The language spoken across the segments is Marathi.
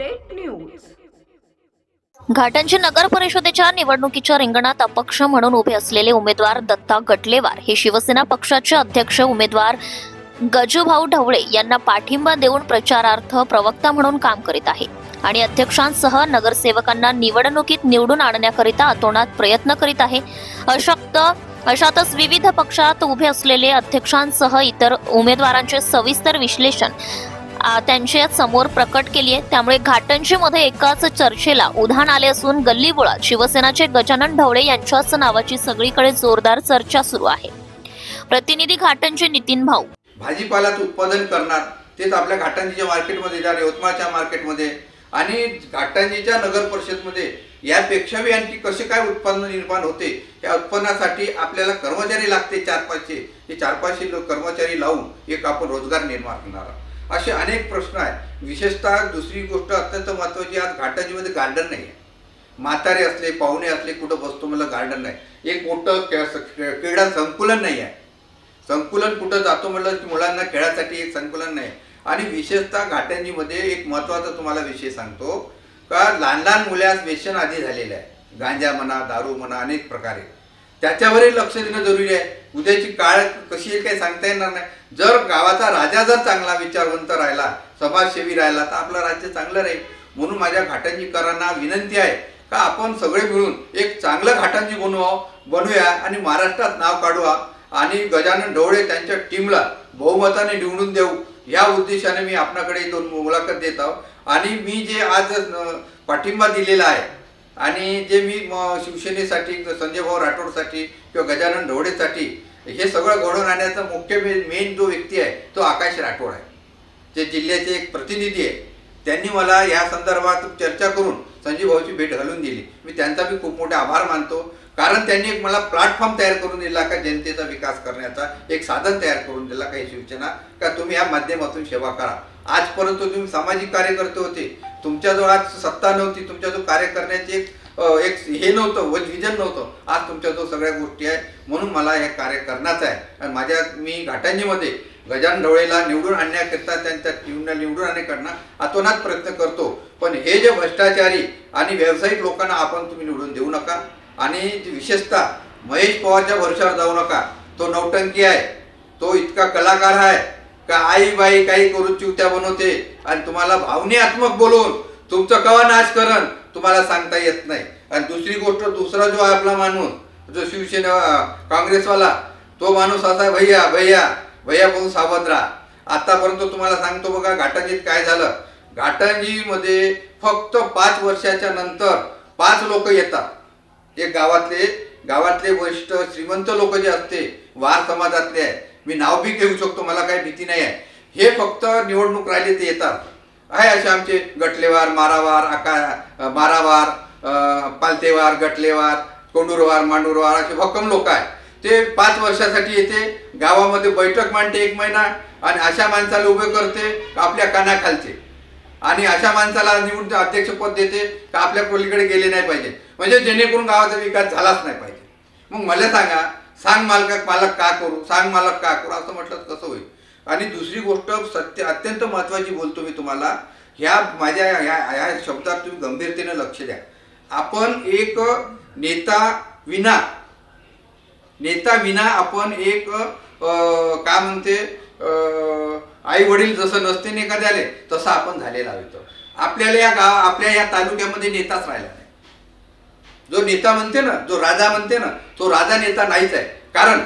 अपडेट न्यूज घाटंजी नगर परिषदेच्या निवडणुकीच्या रिंगणात अपक्ष म्हणून उभे असलेले उमेदवार दत्ता गटलेवार हे शिवसेना पक्षाचे अध्यक्ष उमेदवार गजूभाऊ ढवळे यांना पाठिंबा देऊन प्रचारार्थ प्रवक्ता म्हणून काम करीत आहे. आणि अध्यक्षांसह नगरसेवकांना निवडणुकीत निवडून आणण्याकरिता अतोनात प्रयत्न करीत आहे. अशक्त अशातच विविध पक्षात उभे असलेले अध्यक्षांसह इतर उमेदवारांचे सविस्तर विश्लेषण त्यांच्यासमोर प्रकट केली आहे. त्यामुळे घाटंजीमध्ये एकाच चर्चेला उधाण आले असून गल्लीबोळात शिवसेनाचे गजानन ढवळे यांच्याच नावाची सगळीकडे जोरदार चर्चा सुरू आहे. प्रतिनिधी घाटंजी नितीन भाऊ. भाजीपाल्याचं उत्पादन करणार तेच आपल्या घाटंजीच्या मार्केटमध्ये ज्या यवतमाळच्या मार्केटमध्ये आणि घाटांजीच्या नगर परिषदमध्ये यापेक्षा बी आणखी कसे काय उत्पन्न निर्माण होते या उत्पन्नासाठी आपल्याला कर्मचारी लागते चार पाचशे ते चार पाचशे लोक कर्मचारी लावून एक आपण रोजगार निर्माण करणारा असे अनेक प्रश्न आहेत. विशेषतः दुसरी गोष्ट अत्यंत महत्त्वाची आज घाटाजीमध्ये गार्डन नाही आहे म्हातारे असले पाहुणे असले कुठं बसतो मला गार्डन नाही. एक मोठं क्रीडा संकुलन नाही आहे संकुलन कुठं जातो म्हटलं की मुलांना खेळासाठी एक संकुलन नाही आणि विशेषतः घाटंजीमध्ये एक महत्त्वाचा तुम्हाला विषय सांगतो का लहान लहान मुलास व्यसन आधी झालेलं आहे गांजा म्हणा दारू म्हणा अनेक प्रकारे. त्याच्यावरही लक्ष देणं जरुरी आहे. उद्याची काळ कशी आहे काही सांगता येणार नाही. जर गावाचा राजा जर चांगला विचारवंत राहिला समाजसेवी राहिला तर आपलं राज्य चांगलं राहील. म्हणून माझ्या घाटंजीकरांना विनंती आहे का आपण सगळे मिळून एक चांगलं घाटंजी बनवा बनवूया आणि महाराष्ट्रात नाव काढूया आणि गजानन ढवळे त्यांच्या टीमला बहुमताने निवडून देऊ. या उद्देशाने मी आपणाकडे दोन मुलाखत देत आहो. आणि मी जे आज पाठिंबा दिलेला आहे आणि जे मी म, शिवसेनेसाठी संजय भाऊ राठोडसाठी किंवा गजानन ढवळेसाठी हे सगळं घडवून आणण्याचा मुख्य मेन जो व्यक्ती आहे तो आकाश राठोड आहे. जे जिल्ह्याचे एक प्रतिनिधी आहे. त्यांनी मला या संदर्भात चर्चा करून संजीव भाऊची भेट घालून दिली. मी त्यांचा बी खूप मोठे आभार मानतो. कारण त्यांनी एक मला प्लॅटफॉर्म तयार करून दिला का जनतेचा विकास करण्याचा एक साधन तयार करून दिला काही शिवसेना का तुम्ही या माध्यमातून सेवा करा. आजपर्यंत तुम्ही सामाजिक कार्यकर्ते होते. तुमच्याजवळ आज सत्ता नव्हती तुमच्याजवळ कार्य करण्याची एक एक हे नव्हतं विजन नव्हतं आज तुमच्याजवळ सगळ्या गोष्टी आहे म्हणून मला हे कार्य करण्याचं आहे. आणि माझ्या मी घाटांजीमध्ये गजान ढवळेला निवडून आणण्याकरिता त्यांच्या टीमला निवडून आणण्याकडनं अतोनात प्रयत्न करतो. पण हे जे भ्रष्टाचारी आणि व्यावसायिक लोकांना आपण तुम्ही निवडून देऊ नका. आणि विशेषतः महेश पवारच्या भरोशावर जाऊ नका. तो नौटंकी आहे. तो इतका कलाकार आहे. का आई बाई काही करून चिवत्या बनवते? आणि तुम्हाला भावनेत्मक बोलून तुमचं कवा नाश करण तुम्हाला सांगता येत नाही. आणि दुसरी गोष्ट दुसरा जो आहे आपला माणूस जो शिवसेना काँग्रेसवाला तो माणूस असा भैया भैया भैया बोलून सावध राहा. आतापर्यंत तुम्हाला सांगतो बघा घाटंजीत काय झालं? घाटंजीमध्ये फक्त पाच वर्षाच्या नंतर पाच लोक येतात. एक गावातले गावातले वरिष्ठ श्रीमंत लोक जे असते वार समाजातले आहे मी नाव बी घेऊ शकतो मला काही भीती नाही आहे. हे फक्त निवडणूक राहिले ते येतात. आहे असे आमचे गटलेवार मारावार आका मारावार पालतेवार गटलेवार कोंडूरवार मांडूरवार असे भक्कम लोक आहे ते पाच वर्षासाठी येते गावामध्ये बैठक मांडते एक महिना आणि अशा माणसाला उभे करते का आपल्या कानाखालचे आणि अशा माणसाला निवडून अध्यक्षपद देते का आपल्या पलीकडे गेले नाही पाहिजे. म्हणजे जेणेकरून गावाचा विकास झालाच नाही पाहिजे. मग मला सांगा सांग मालक मालक का करू? सांग मालक का करू? असं म्हटलं कसं होईल? आणि दुसरी गोष्ट सत्य अत्यंत महत्त्वाची बोलतो मी तुम्हाला. ह्या माझ्या ह्या ह्या शब्दात तुम्ही गंभीरतेने लक्ष द्या. आपण एक नेता विना नेता विना आपण एक काय म्हणते आई वडील जसं नसते ना एखाद्याले तसं आपण झालेला होतो आपल्याला या गाव आपल्या या तालुक्यामध्ये नेताच राहिला. जो नेता म्हणते ना जो राजा म्हणते ना तो राजा नेता नाहीच आहे. कारण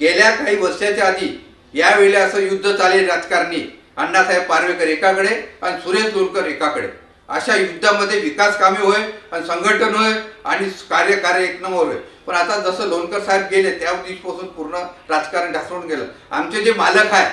गेल्या काही वर्षाच्या आधी यावेळी असं युद्ध चालेल राजकारणी अण्णासाहेब पारवेकर एकाकडे आणि सुरेश लोणकर एकाकडे. अशा युद्धामध्ये विकास कामे होय आणि संघटन होय आणि कार्य कार्य एक नंबर होय. पण आता जसं लोणकर साहेब गेले त्या दिवशीपासून पूर्ण राजकारण ढासळून गेलं. आमचे जे मालक आहे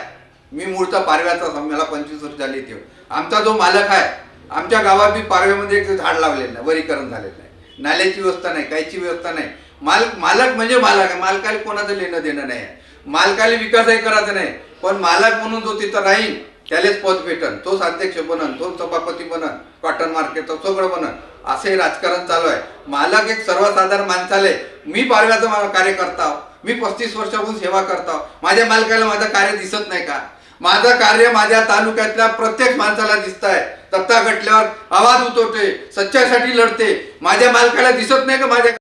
मी मूळचा पारव्याचा मला पंचवीस वर्ष झाली तेव्हा आमचा जो मालक आहे आमच्या गावात बी पारव्यामध्ये एक झाड लावलेलं नाही वरीकरण झालेलं आहे नाल्याची व्यवस्था नाही कायची व्यवस्था नाही. माल मालक म्हणजे मालक आहे. मालकाला कोणाचं लेणं देणं नाही आहे. मालकाला विकासही करायचा नाही. पण मालक म्हणून जो तिथं राहील त्यालाच पद भेटन. तोच अध्यक्ष बनन तोच सभापती बनन कॉटन मार्केट सगळं बनन. असंही राजकारण चालू आहे. मालक एक सर्वसाधारण माणसाले मी पारव्याचा कार्य करता मी पस्तीस वर्षापासून सेवा करता माझ्या मालकाला माझं कार्य दिसत नाही का? माझं कार्य माझ्या तालुक्यातल्या प्रत्येक माणसाला दिसत आहे दत्ता गटल्यावर आवाज उतरते सच्च्यासाठी लढते. माझ्या मालकाला दिसत नाही का माझ्या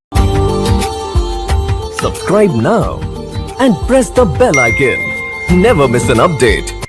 subscribe now and press the bell icon never miss an update